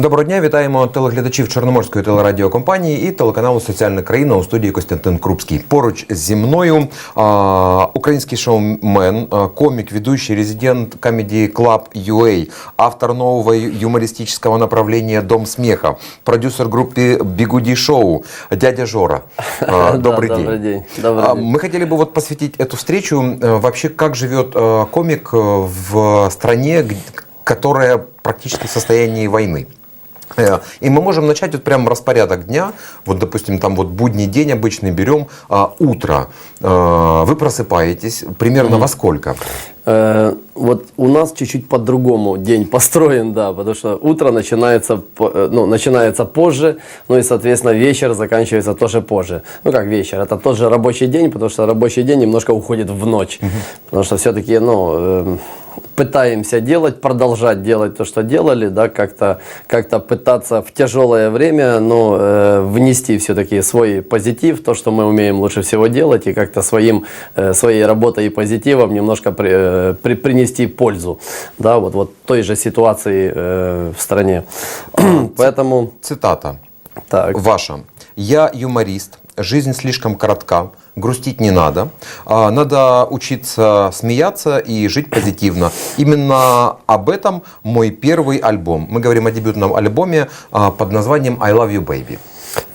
Доброго дня, вітаємо телеглядачів Чорноморської телерадіокомпанії і телеканалу Соціальна країна у студії Костянтин Крупський. Поруч зі мною а, український шоумен, а, комик, ведущий, резидент Comedy Club UA, автор нового юмористического направления «Дом смеха», продюсер группы «Бигуди Шоу», дядя Жора. А, Да, Добрый добрый день. день. Добрый А, день. Мы хотели бы вот посвятить эту встречу э, вообще, как живет э, комик э, в стране, г- которая практически в состоянии войны. Э, И мы можем начать вот прям распорядок дня. Вот, допустим, там вот будний день обычный берем, а, утро. Э, Вы просыпаетесь примерно во сколько? Э, вот у нас чуть-чуть по-другому день построен, да, потому что утро начинается, э, ну, начинается позже, ну и, соответственно, вечер заканчивается тоже позже. Ну, как вечер, это тот же рабочий день, потому что рабочий день немножко уходит в ночь. Потому что все-таки, ну, э, пытаемся делать, продолжать делать то, что делали, да, как-то как пытаться в тяжелое время, но э, внести все-таки свой позитив, то, что мы умеем лучше всего делать, и как-то своим, э, своей работой и позитивом немножко при- э, при- принести пользу, да, вот, вот той же ситуации э, в стране. Поэтому, Цитата так. ваша. «Я юморист, жизнь слишком коротка, грустить не надо. А, Надо учиться смеяться и жить позитивно. Именно об этом мой первый альбом. Мы говорим о дебютном альбоме а, под названием «I love you, baby».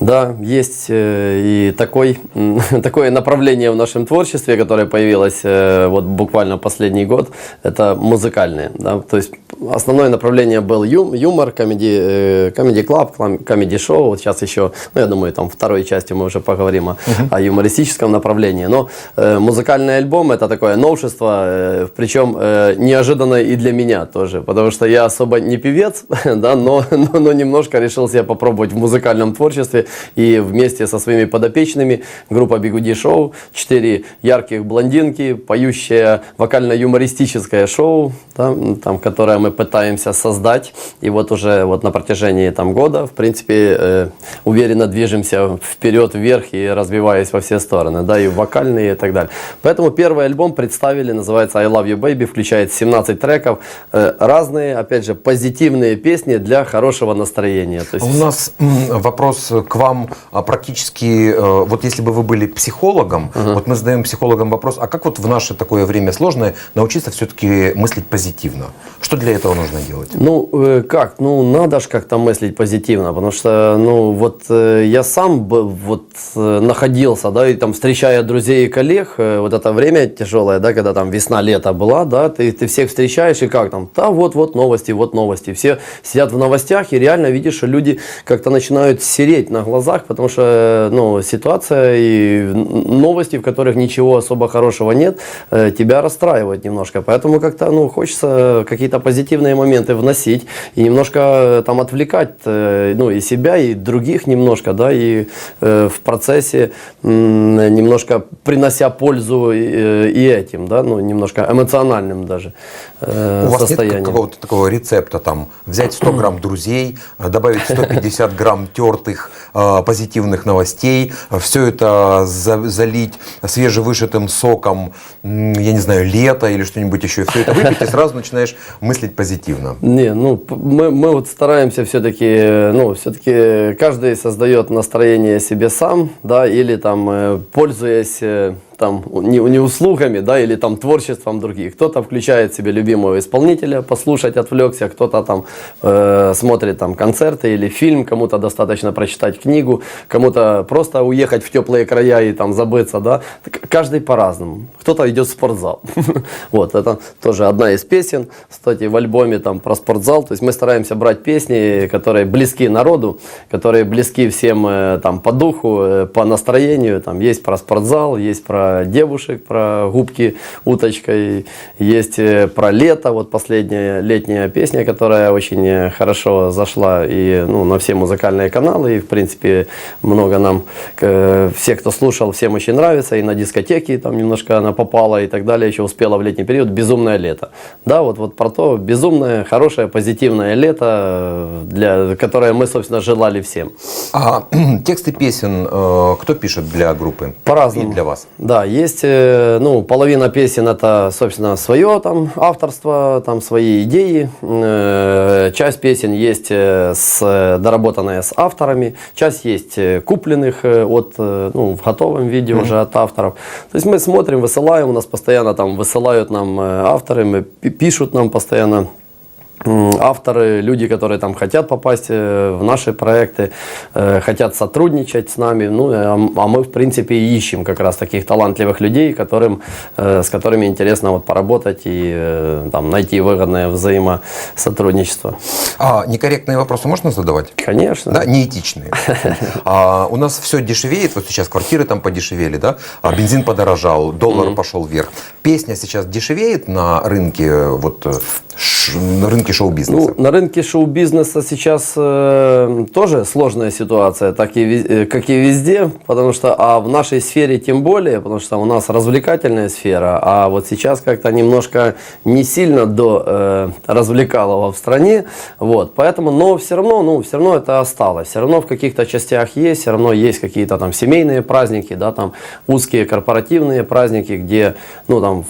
Да, есть э, и такой, такое направление в нашем творчестве, которое появилось э, вот буквально последний год, это музыкальное. Да? То есть основное направление был ю- юмор, комеди, э, комеди клаб, комеди шоу. Вот сейчас еще, ну я думаю, там второй части мы уже поговорим о, о юмористическом направлении. Но э, музыкальный альбом это такое новшество, э, причем э, неожиданное и для меня тоже, потому что я особо не певец, да, но, но, но немножко решил себя попробовать в музыкальном творчестве и вместе со своими подопечными группа Бигуди Шоу, четыре ярких блондинки, поющее вокально-юмористическое шоу, да, там, которое мы пытаемся создать, и вот уже вот на протяжении там, года, в принципе, э, уверенно движемся вперед, вверх и развиваясь во все стороны, да, и вокальные и так далее. Поэтому первый альбом представили, называется I Love You Baby, включает 17 треков, э, разные, опять же, позитивные песни для хорошего настроения. То есть У нас вопрос к вам а, практически, э, вот если бы вы были психологом, вот мы задаем психологам вопрос, а как вот в наше такое время сложное научиться все-таки мыслить позитивно? Что для этого нужно делать? Ну, э, как? Ну, надо же как-то мыслить позитивно, потому что, ну, вот э, я сам бы вот находился, да, и там, встречая друзей и коллег, вот это время тяжелое, да, когда там весна-лето была, да, ты, ты всех встречаешь, и как там, да, вот-вот новости, вот новости. Все сидят в новостях, и реально видишь, что люди как-то начинают сереть на глазах, потому что, э, ну, ситуация и новости, в которых ничего особо хорошего нет, э, тебя расстраивают немножко. Поэтому как-то, ну, хочется какие-то позитивные моменты вносить и немножко э, там отвлекать, ну, и себя, и других немножко, да, и э, в процессе немножко принося пользу и, и этим, да, ну, немножко эмоциональным даже э, У вас нет состоянием. какого-то такого рецепта, там, взять 100 грамм друзей, добавить 150 грамм тертых позитивных новостей, все это за- залить свежевышитым соком, я не знаю, лето или что-нибудь еще, все это выпить, и сразу начинаешь мыслить позитивно. Не, ну мы, мы вот стараемся все-таки, ну все-таки каждый создает настроение себе сам, да, или там э, пользуясь э, там не, не услугами, да, или там творчеством других. Кто-то включает себе любимого исполнителя, послушать отвлекся, кто-то там э, смотрит там концерты или фильм, кому-то достаточно прочитать книгу, кому-то просто уехать в теплые края и там забыться, да. Каждый по-разному. Кто-то идет в спортзал. Вот, это тоже одна из песен, кстати, в альбоме там про спортзал. То есть мы стараемся брать песни, которые близки народу, которые близки всем э, там по духу, э, по настроению. Там есть про спортзал, есть про девушек, про губки уточкой, есть э, про лето. Вот последняя летняя песня, которая очень э, хорошо зашла и ну, на все музыкальные каналы. И в принципе много нам, э, все, кто слушал, всем очень нравится. И на дискотеке там немножко она попала и так далее, еще успела в летний период. Безумное лето. Да, вот, вот про то безумное, хорошее, позитивное лето, для, которое мы, собственно, желали всем. А тексты песен э, кто пишет для группы? По-разному. И для вас? Да, да, есть, э, ну, половина песен это, собственно, свое там авторство, там свои идеи. Э, Часть песен есть э, с, доработанная с авторами, часть есть купленных от, ну, в готовом виде уже от авторов. То есть мы смотрим, высылаем, у нас постоянно там высылают нам авторы, мы пи- пишут нам постоянно авторы, люди, которые там хотят попасть э, в наши проекты, э, хотят сотрудничать с нами, ну, э, а мы, в принципе, ищем как раз таких талантливых людей, которым, с которыми интересно вот поработать и там, найти выгодное взаимосотрудничество. А некорректные вопросы можно задавать? Конечно. Да, неэтичные. А, у нас все дешевеет, вот сейчас квартиры там подешевели, да, а бензин подорожал, доллар пошел вверх. Песня сейчас дешевеет на рынке, вот, на рынке шоу-бизнеса. Ну, на рынке шоу-бизнеса сейчас э, тоже сложная ситуация, так и, э, как и везде, потому что, а в нашей сфере тем более, потому что у нас развлекательная сфера, а вот сейчас как-то немножко не сильно до э, развлекалого в стране, вот, поэтому, но все равно, ну, все равно это осталось, все равно в каких-то частях есть, все равно есть какие-то там семейные праздники, да, там узкие корпоративные праздники, где, ну, там,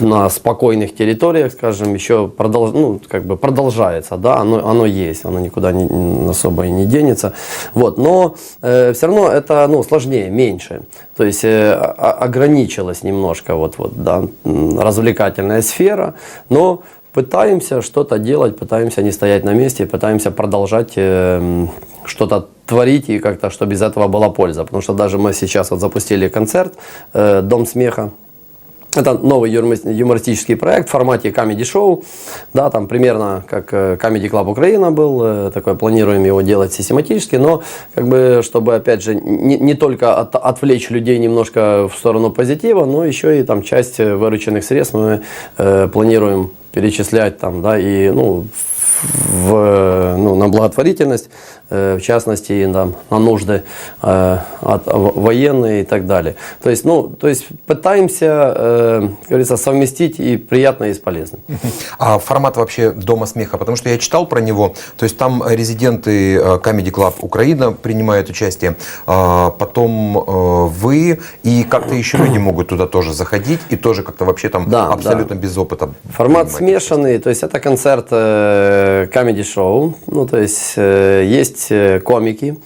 на спокойных территориях, скажем, еще продолж, ну, как бы продолжается, да, оно, оно есть, оно никуда не, особо и не денется, вот, но все равно это, ну, сложнее, меньше, то есть э, ограничилась немножко вот, вот, да, развлекательная сфера, но пытаемся что-то делать, пытаемся не стоять на месте, пытаемся продолжать э, что-то творить и как-то, чтобы из этого была польза. Потому что даже мы сейчас вот запустили концерт э, «Дом смеха», это новый юмор- юмористический проект в формате комедий-шоу. Да, там примерно как э, Comedy Club Украина был, э, такой планируем его делать систематически, но как бы, чтобы, опять же, не, не только от- отвлечь людей немножко в сторону позитива, но еще и там часть э, вырученных средств мы э, планируем перечислять там, да, и, ну, в, ну, на благотворительность, э, в частности, там, на нужды э, от, военные и так далее. То есть, ну, то есть пытаемся, э, как говорится, совместить и приятное и с полезным. А формат вообще Дома смеха, потому что я читал про него, то есть там резиденты Comedy Club Украина принимают участие, а потом вы и как-то еще люди могут туда тоже заходить и тоже как-то вообще там Да, абсолютно без опыта. Формат смешанный, то есть это концерт э, комеди-шоу, ну то есть э, есть э, комики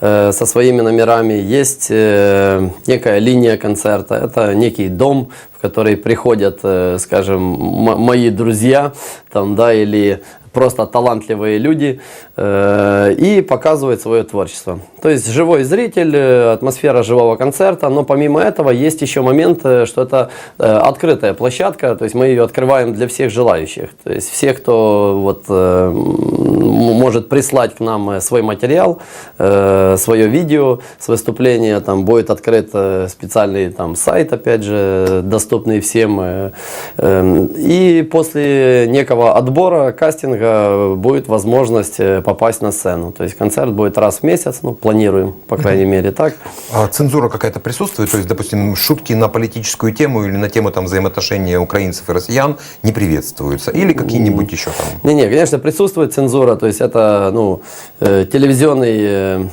э, со своими номерами, есть э, некая линия концерта, это некий дом, в который приходят, э, скажем, мои друзья, там, да, или просто талантливые люди э, и показывают свое творчество. То есть живой зритель, э, атмосфера живого концерта, но помимо этого есть еще момент, э, что это открытая площадка, то есть мы ее открываем для всех желающих. То есть все, кто вот, может прислать к нам свой материал, свое видео с выступления, там будет открыт специальный там, сайт, опять же, доступный всем. э, э, И после некого отбора, кастинга будет возможность э, попасть на сцену. То есть концерт будет раз в месяц, ну, планируем, по крайней мере, так. А цензура какая-то присутствует? То есть, допустим, шутки на политическую тему или на тему там, взаимоотношения украинцев и россиян не приветствуются? Или какие-нибудь еще там? Не-не, конечно, присутствует цензура, то есть это ну, э, телевизионный э,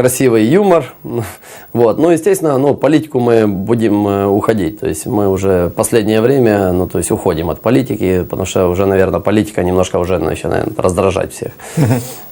красивый юмор. Вот. Ну, естественно, ну, политику мы будем э, уходить. То есть мы уже последнее время, ну, то есть уходим от политики, потому что уже, наверное, политика немножко уже начинает раздражать всех.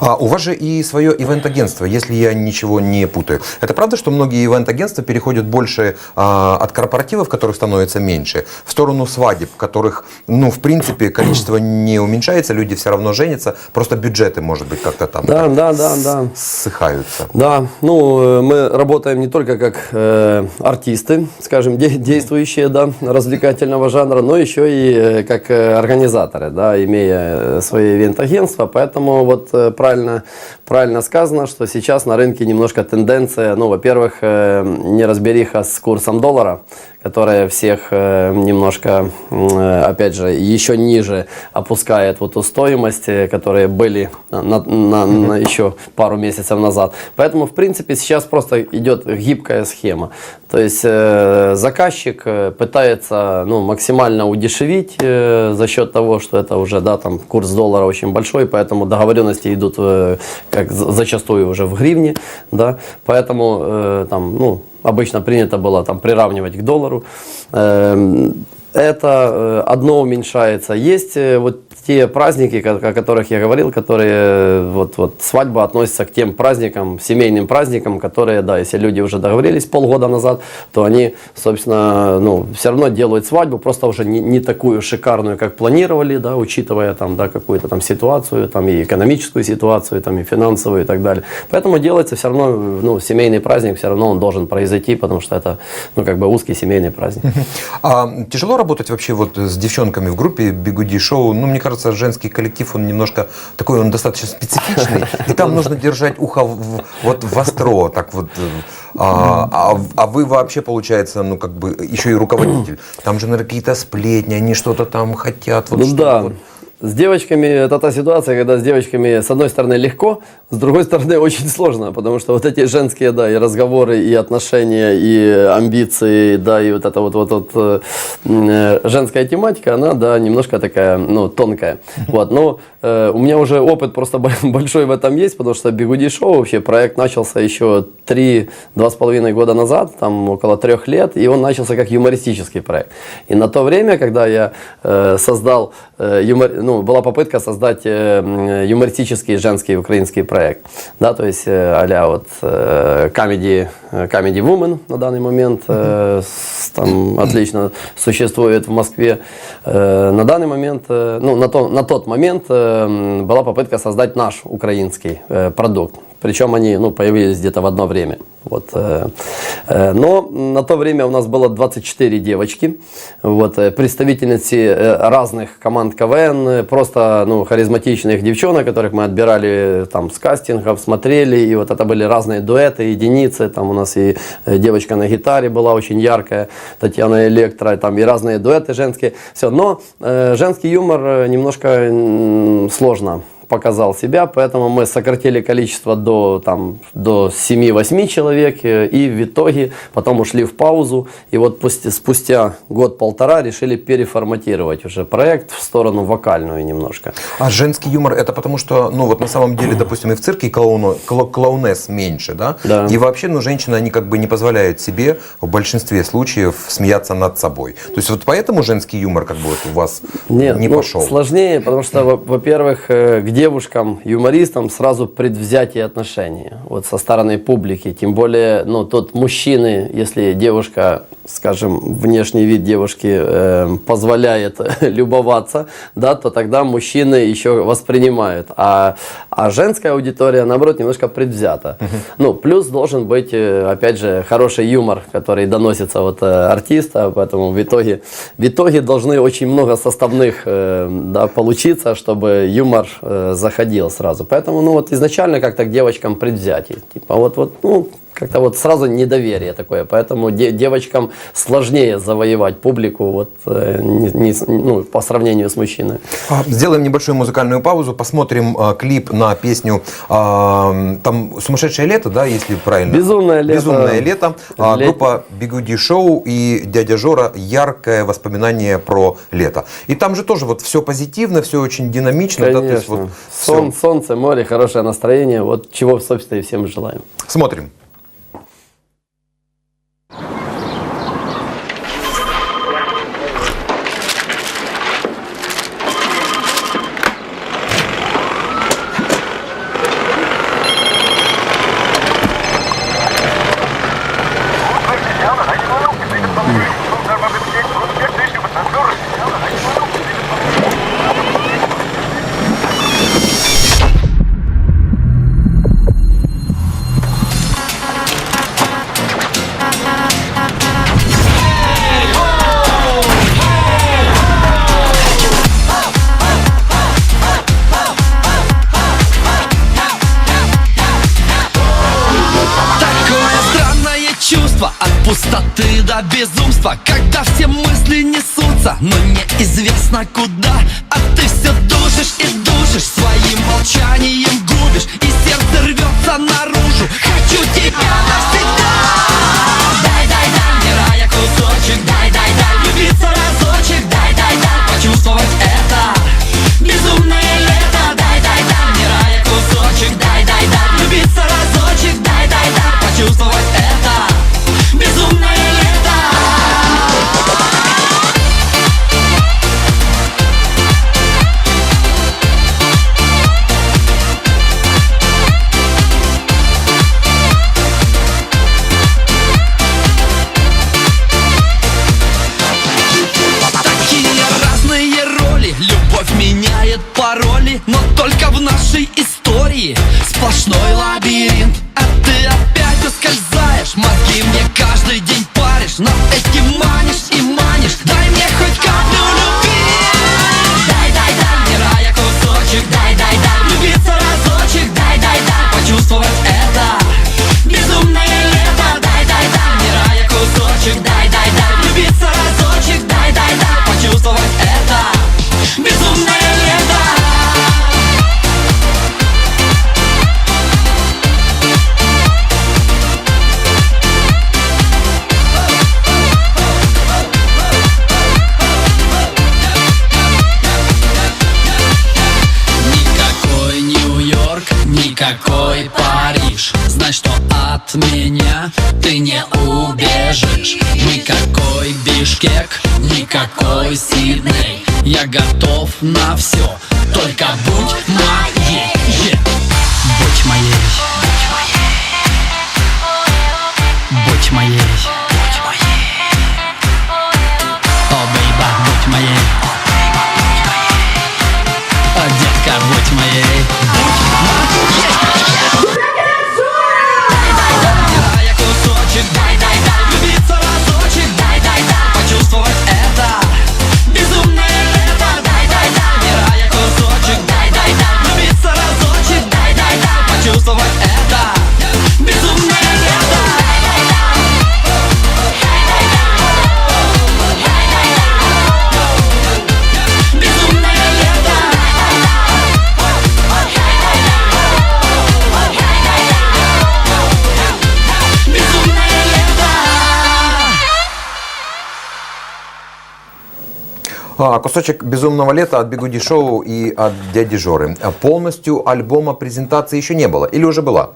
А у вас же и свое ивент-агентство, если я ничего не путаю. Это правда, что многие ивент-агентства переходят больше а, от корпоративов, которых становится меньше, в сторону свадеб, которых, ну, в принципе, количество не уменьшается, люди все равно женятся, просто бюджеты, может быть, как-то там Да, так да, да, да. ссыхаются. Да, ну э, мы работаем не только как э, артисты, скажем, де- действующие, да, развлекательного жанра, но еще и э, как э, организаторы, да, имея свои ивент-агентства. Поэтому вот правильно, правильно сказано, что сейчас на рынке немножко тенденция, ну, во-первых, э, неразбериха с курсом доллара, которая всех э, немножко, э, опять же, еще ниже опускает вот ту стоимость, э, которые были на, на- на еще пару месяцев назад. Поэтому, в принципе, сейчас просто идет гибкая схема. То есть э, заказчик пытается ну, максимально удешевить э, за счет того, что это уже да, там, курс доллара очень большой, поэтому договоренности идут э, как за- зачастую уже в гривне. Да? Поэтому э, там, ну, обычно принято было там приравнивать к доллару. Это э, одно уменьшается. Есть э, вот те праздники, о которых я говорил, которые э, вот, вот свадьба относится к тем праздникам, семейным праздникам, которые, да, если люди уже договорились полгода назад, то они, собственно, ну, все равно делают свадьбу, просто уже не, не такую шикарную, как планировали, да, учитывая там, да, какую-то там ситуацию, там и экономическую ситуацию, там и финансовую и так далее. Поэтому делается все равно, ну, семейный праздник, все равно он должен произойти, потому что это, ну, как бы узкий семейный праздник. А тяжело работать вообще вот с девчонками в группе Бигуди Шоу? Ну, мне кажется, женский коллектив, он немножко такой, он достаточно специфичный, и там нужно держать ухо в- вот востро, так вот. э, А, а, а вы вообще, получается, ну, как бы, еще и руководитель. Там же, наверное, какие-то сплетни, они что-то там хотят. Вот Ну что да. вот. С девочками это та ситуация, когда с девочками с одной стороны легко, с другой стороны очень сложно, потому что вот эти женские, да, и разговоры, и отношения, и амбиции, да, и вот эта вот, вот, вот э, м, женская тематика, она, да, немножко такая, ну, тонкая. Вот, но э, у меня уже опыт просто бо- большой в этом есть, потому что Бигуди Шоу вообще проект начался еще три, два с половиной года назад, там около трех лет, и он начался как юмористический проект. И на то время, когда я э, создал, э, юмор, ну, была попытка создать э, юмористический женский украинский проект, да, то есть а-ля вот э, э, comedy Woman на данный момент, э, с- там отлично существует в Москве. Э, на данный момент, э, ну, на, то, на тот момент э, была попытка создать наш украинский э, продукт. Причем они ну, появились где-то в одно время. Вот, э, э, но на то время у нас было 24 девочки, вот, э, представительницы э, разных команд КВН, э, просто ну, харизматичных девчонок, которых мы отбирали э, там, с кастингов, смотрели, и вот это были разные дуэты, единицы, там у нас и э, девочка на гитаре была очень яркая, Татьяна Электро, там и разные дуэты женские, все, но э, женский юмор э, немножко сложно показал себя, поэтому мы сократили количество до, там, до 7-8 человек, э, и в итоге потом ушли в паузу, и вот пусть- спустя год-полтора решили переформатировать уже проект в сторону вокальную немножко. А женский юмор это потому что, ну вот на самом деле, допустим, и в цирке клоуно, кла- клоунесс меньше, да? Да. И вообще, ну, женщины, они как бы не позволяют себе в большинстве случаев смеяться над собой. То есть вот поэтому женский юмор как бы вот у вас Нет, не ну, пошел. Сложнее, потому что, во- во-первых, э, к девушкам, юмористам сразу предвзятие отношения вот со стороны публики. Тем более, ну, тут мужчины, если девушка, скажем, внешний вид девушки э, позволяет любоваться, да, то тогда мужчины еще воспринимают. А, а женская аудитория, наоборот, немножко предвзята. Ну, плюс должен быть, э, опять же, хороший юмор, который доносится от э, артиста, поэтому в итоге, в итоге должны очень много составных э, да, получиться, чтобы юмор э, заходил сразу. Поэтому, ну вот изначально как-то к девочкам предвзятие. Типа вот, вот, ну, как-то вот сразу недоверие такое, поэтому де- девочкам сложнее завоевать публику вот, э, не- не ну, по сравнению с мужчиной. А, Сделаем небольшую музыкальную паузу, посмотрим а, клип на песню а, там «Сумасшедшее лето», да, если правильно? «Безумное лето». «Безумное лето». А, Лет- Группа Бигуди Шоу и дядя Жора «Яркое воспоминание про лето». И там же тоже вот все позитивно, все очень динамично. да, то есть Конечно. вот. Сон, солнце, море, хорошее настроение, вот чего, собственно, и всем желаем. Смотрим. Пустоты кусочек «Безумного лета» от Бигуди Шоу и от Дяди Жоры. Полностью альбома презентации еще не было? Или уже была?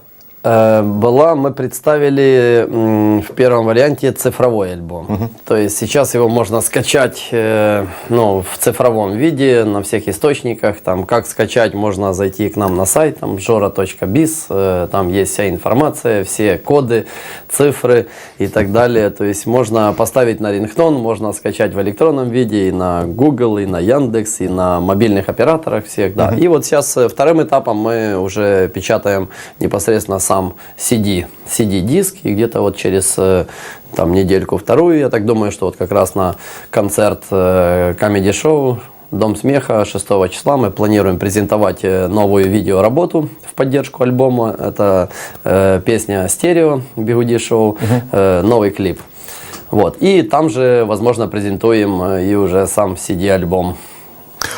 Э, Была, мы представили в первом варианте цифровой альбом. То есть сейчас его можно скачать э, ну, в цифровом виде на всех источниках. Там, как скачать, можно зайти к нам на сайт, там jora.biz, э, там есть вся информация, все коды, цифры и так далее. То есть можно поставить на рингтон, можно скачать в электронном виде и на Google, и на Яндекс, и на мобильных операторах всех. Да. И вот сейчас вторым этапом мы уже печатаем непосредственно сам CD, CD-диск, и где-то вот через э, там недельку-вторую, я так думаю, что вот как раз на концерт э, Comedy Show Дом смеха 6 числа мы планируем презентовать э, новую видеоработу в поддержку альбома. Это э, песня «Стерео» Бигуди Шоу, э, новый клип. Вот. И там же, возможно, презентуем и уже сам CD-альбом.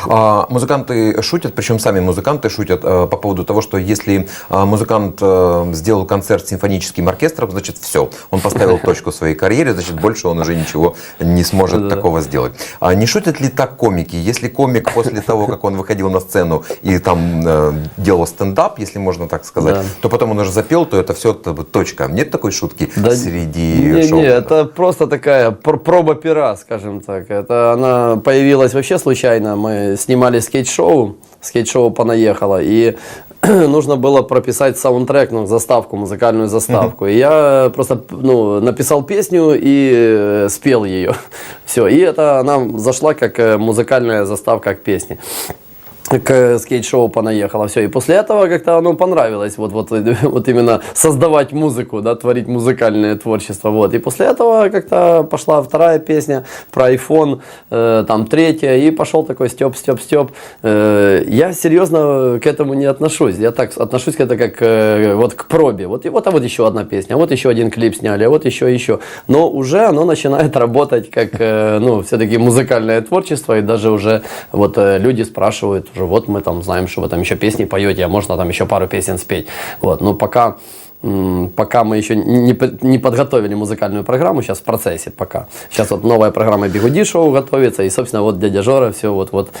А, Музыканты шутят, причем сами музыканты шутят э, по поводу того, что если а, музыкант э, сделал концерт с симфоническим оркестром, значит все, он поставил точку в своей карьере, значит больше он уже ничего не сможет такого сделать. А не шутят ли так комики? Если комик после того, как он выходил на сцену и там э, делал стендап, если можно так сказать, Да. то потом он уже запел, то это все точка. Нет такой шутки Да среди не, шоу? не, это просто такая пр- проба пера, скажем так. Это она появилась вообще случайно. Мы снимали скейт-шоу, скейт-шоу понаехало, и нужно было прописать саундтрек, ну, заставку, музыкальную заставку. И я просто ну, написал песню и э, спел ее. Все. И это она зашла как э, музыкальная заставка к песне к скейт-шоу понаехало, все. И после этого как-то оно понравилось, вот, вот, вот именно создавать музыку, да, творить музыкальное творчество, вот. И после этого как-то пошла вторая песня про iPhone, э, там третья, и пошел такой Степ, Степ, Степ. Э, я серьезно к этому не отношусь, я так отношусь к это как э, вот к пробе. Вот, и вот, а вот еще одна песня, вот еще один клип сняли, а вот еще, еще. Но уже оно начинает работать как, э, ну, все-таки музыкальное творчество, и даже уже вот э, люди спрашивают, вот мы там знаем, что вы там еще песни поете, а можно там еще пару песен спеть. Вот, но пока м, Пока мы еще не, не подготовили музыкальную программу, сейчас в процессе пока. Сейчас вот новая программа Бигуди шоу готовится, и, собственно, вот дядя Жора все вот, вот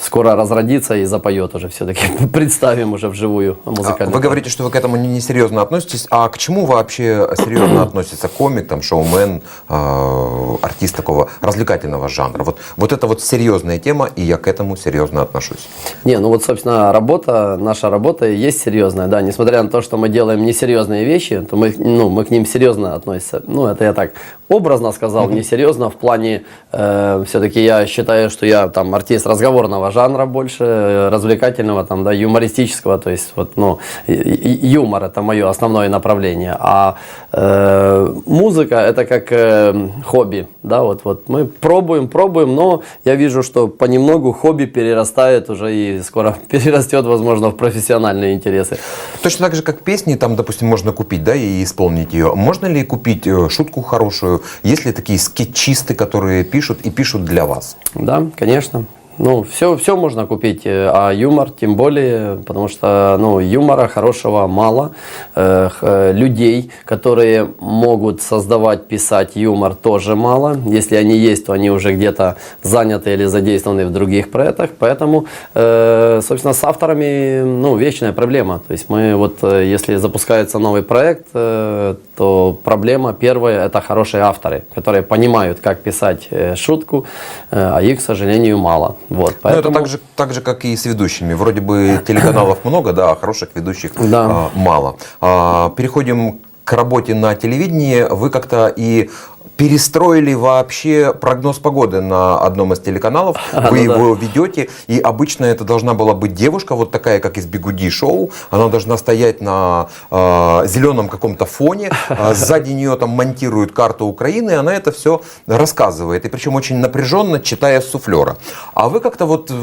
скоро разродится и запоет уже все-таки. Представим уже вживую А, музыкальную Вы говорите, что вы к этому не- несерьезно относитесь. А к чему вообще серьезно относится комик, там, шоумен, э, артист такого развлекательного жанра? Вот, вот это вот серьезная тема, и я к этому серьезно отношусь. Не, ну вот, собственно, работа, наша работа и есть серьезная, да, несмотря на то, что мы делаем несерьезные вещи, то мы, ну, мы к ним серьезно относимся. Ну, это я так образно сказал, несерьезно в плане, все-таки я считаю, что я там артист разговорного жанра больше, э, развлекательного, там, да, юмористического, то есть вот, ну, юмор это мое основное направление, а э, музыка это как э, хобби, да, вот, вот мы пробуем, пробуем, но я вижу, что понемногу хобби перерастает уже и скоро перерастет, возможно, в профессиональные интересы. Точно так же, как песни, там, допустим, можно купить, да, и исполнить ее. Можно ли купить э, шутку хорошую? Есть ли такие скетчисты, которые пишут и пишут для вас? Да, конечно. Ну, все, все можно купить, э, а юмор тем более, потому что ну, юмора хорошего мало. Э, э, людей, которые могут создавать, писать юмор, тоже мало. Если они есть, то они уже где-то заняты или задействованы в других проектах. Поэтому, собственно, с авторами ну, вечная проблема. То есть мы вот, если запускается новый проект, то проблема первая – это хорошие авторы, которые понимают, как писать шутку, а их, к сожалению, мало. Вот, Ну, это поэтому- так же, так же, как и с ведущими. Вроде бы телеканалов много, да, а хороших ведущих Да. а, мало. А, переходим к работе на телевидении. Вы как-то и перестроили вообще прогноз погоды на одном из телеканалов. Вы ну да. его ведете, и обычно это должна была быть девушка, вот такая, как из «Бигуди» шоу. Она должна стоять на зеленом каком-то фоне. А сзади нее там монтируют карту Украины, и она это все рассказывает. И причем очень напряженно, читая с суфлера. А вы как-то вот э,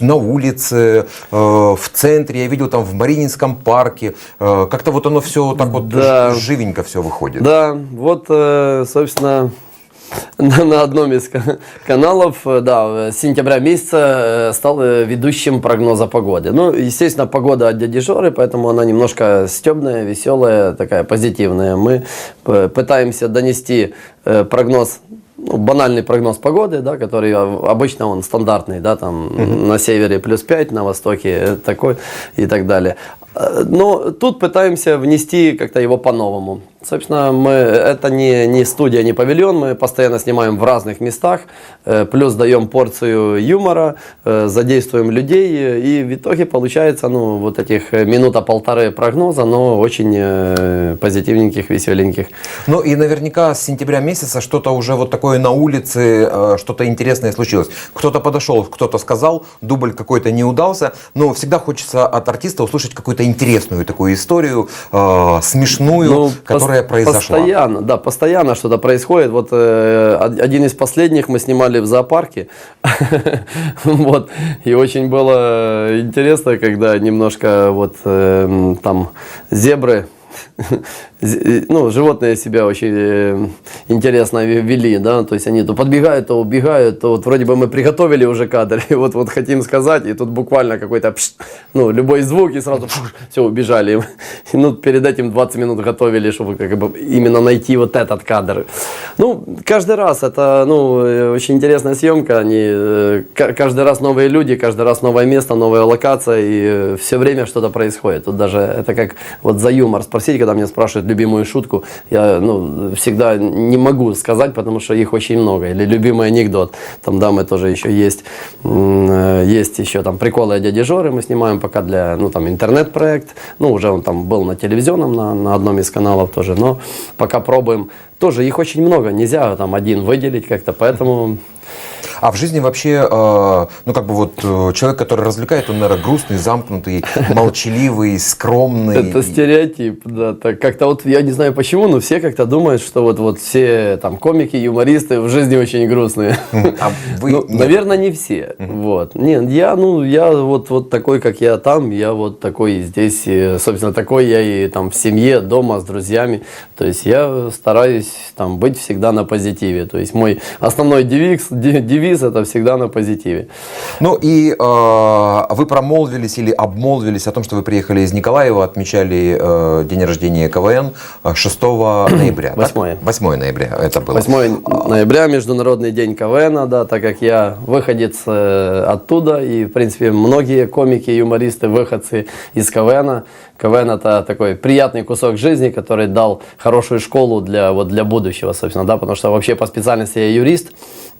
на улице, э, в центре, я видел там в Марининском парке, э, как-то вот оно все так вот Да. живенько все выходит. Да, вот, э, собственно, на на одном из ка- каналов, э, да, с сентября месяца э, стал э, ведущим прогноза погоды. Ну, естественно, погода от дяди Жоры, поэтому она немножко стебная, веселая, такая позитивная. Мы пытаемся донести прогноз ну, банальный прогноз погоды, да, который обычно он стандартный, да, там на севере плюс 5, на востоке такой и так далее. Но тут пытаемся внести как-то его по-новому. Собственно, мы, это не, не студия, не павильон, мы постоянно снимаем в разных местах, э, плюс даем порцию юмора, э, задействуем людей, э, и в итоге получается, ну, вот этих минута-полторы прогноза, но очень позитивненьких, веселеньких. Ну и наверняка с сентября месяца что-то уже вот такое на улице, что-то интересное случилось. Кто-то подошел, кто-то сказал, дубль какой-то не удался, но всегда хочется от артиста услышать какую-то интересную такую историю, смешную, Ну, которая пос- произошла. Постоянно, да, постоянно что-то происходит. Вот э, од- один из последних мы снимали в зоопарке. Вот. И очень было интересно, когда немножко вот э, м, там зебры ну, животные себя очень э, интересно ве- вели, да, то есть они то подбегают, то убегают, то вот вроде бы мы приготовили уже кадр, и вот, вот хотим сказать, и тут буквально какой-то, ну, любой звук, и сразу, все, убежали. И, ну, перед этим 20 минут готовили, чтобы как бы именно найти вот этот кадр. Ну, каждый раз это, ну, э, очень интересная съемка, они, э, ка- каждый раз новые люди, каждый раз новое место, новая локация, и все время что-то происходит. Тут даже это как вот за юмор спросить, когда меня спрашивают любимую шутку, я ну, всегда не могу сказать, потому что их очень много. Или любимый анекдот, там дамы тоже еще есть. Э, Есть еще там приколы о дяде Жоры мы снимаем пока для, ну там интернет-проект, ну уже он там был на телевизионном, на, на одном из каналов тоже, но пока пробуем. Тоже их очень много, нельзя там один выделить как-то, поэтому А в жизни вообще, э, ну как бы вот э, человек, который развлекает, он, наверное, грустный, замкнутый, молчаливый, скромный. Это стереотип, да. Так как-то вот я не знаю почему, но все как-то думают, что вот, вот все там комики, юмористы в жизни очень грустные. А вы Ну, наверное, не все. Вот. Нет, я, ну, я вот, вот такой, как я там, я вот такой здесь. Собственно, такой я и там в семье, дома, с друзьями. То есть я стараюсь там быть всегда на позитиве. То есть мой основной девиз, де- девиз это всегда на позитиве. Ну и э, вы промолвились или обмолвились о том, что вы приехали из Николаева, отмечали э, день рождения КВН э, 6 ноября. так? Восьмое. 8 ноября это было. 8 ноября, Международный день КВН, да, так как я выходец э, оттуда, и, в принципе, многие комики, юмористы, выходцы из КВН. КВН это такой приятный кусок жизни, который дал хорошую школу для, вот, для будущего, собственно, да, потому что вообще по специальности я юрист,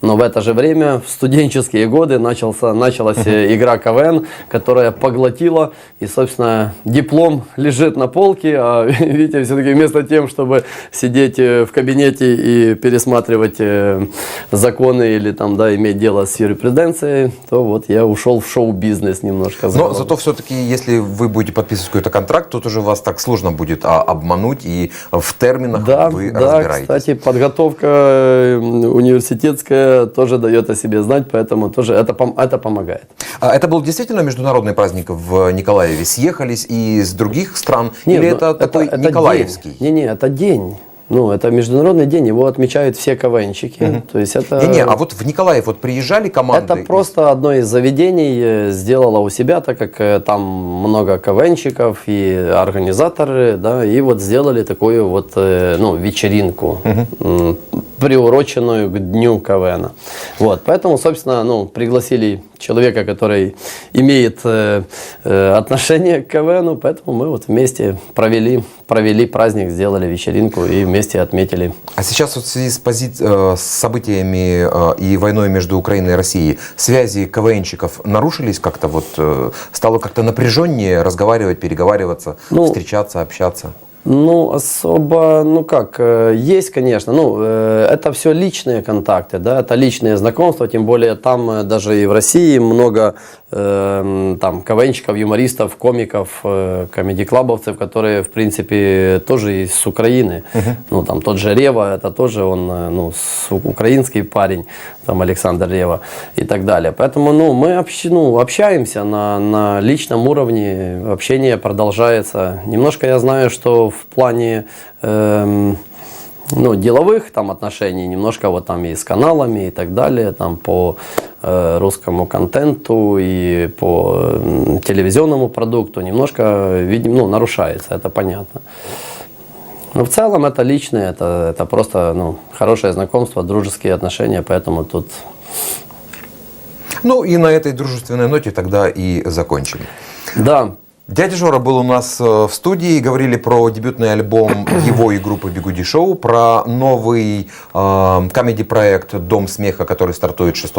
но в это же время, в студенческие годы, начался, началась игра КВН, которая поглотила, и, собственно, диплом лежит на полке, а Витя все-таки вместо тем, чтобы сидеть э, в кабинете и пересматривать э, законы или там, да, иметь дело с юриспруденцией, то вот я ушел в шоу-бизнес немножко. Но зато все-таки, если вы будете подписывать контракт, тут уже вас так сложно будет а, обмануть, и в терминах Да, вы да, разбираетесь. кстати, подготовка э, университетская тоже дает о себе знать, поэтому тоже это, это помогает. А это был действительно международный праздник в Николаеве? Съехались из других стран? Нет, или ну, это, такой это Николаевский? Не-не, это день. Ну, это международный день, его отмечают все КВНщики. То есть это... Не-не, а вот в Николаев вот приезжали команды? Это просто одно из заведений э, сделало у себя, так как э, там много КВНщиков и организаторы, да, и вот сделали такую вот э, ну, вечеринку, м, приуроченную к дню КВН. Вот, поэтому, собственно, ну, пригласили человека, который имеет э, э, отношение к КВНу, поэтому мы вот вместе провели, провели праздник, сделали вечеринку и вместе отметили. А сейчас вот в связи с, пози- э, с событиями э, и войной между Украиной и Россией связи КВНщиков нарушились как-то вот? Стало как-то напряженнее разговаривать, переговариваться, Ну, встречаться, общаться? Ну, особо, ну как, э, есть, конечно, ну, э, это все личные контакты, да, это личные знакомства, тем более там э, даже и в России много э, там КВНщиков, юмористов, комиков, э, комедий-клабовцев, которые, в принципе, тоже из Украины. Ну, там тот же Рева, это тоже он, ну, с- украинский парень, там Александр Рева и так далее. Поэтому, ну, мы общ- ну, общаемся на, на личном уровне, общение продолжается. Немножко я знаю, что в плане эм, ну, деловых там отношений, немножко вот там и с каналами и так далее, там по э, русскому контенту и по м, телевизионному продукту немножко, видим, ну, нарушается, это понятно. Но в целом это личное, это, это просто ну, хорошее знакомство, дружеские отношения, поэтому тут Ну и на этой дружественной ноте тогда и закончим. да, Дядя Жора был у нас э, в студии, говорили про дебютный альбом его и группы Бигуди Шоу, про новый э, комедий-проект «Дом смеха», который стартует 6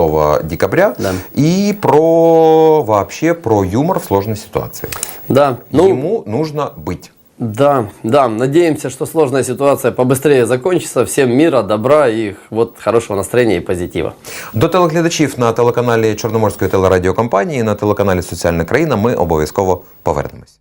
декабря, Да. и про вообще про юмор в сложной ситуации. да, ну, Ему нужно быть. Да, да, надеемся, что сложная ситуация побыстрее закончится. Всем мира, добра и вот хорошего настроения и позитива. До телеглядачів на телеканалі Чорноморської телерадіокомпанії, на телеканалі Соціальна країна ми обов'язково повернемось.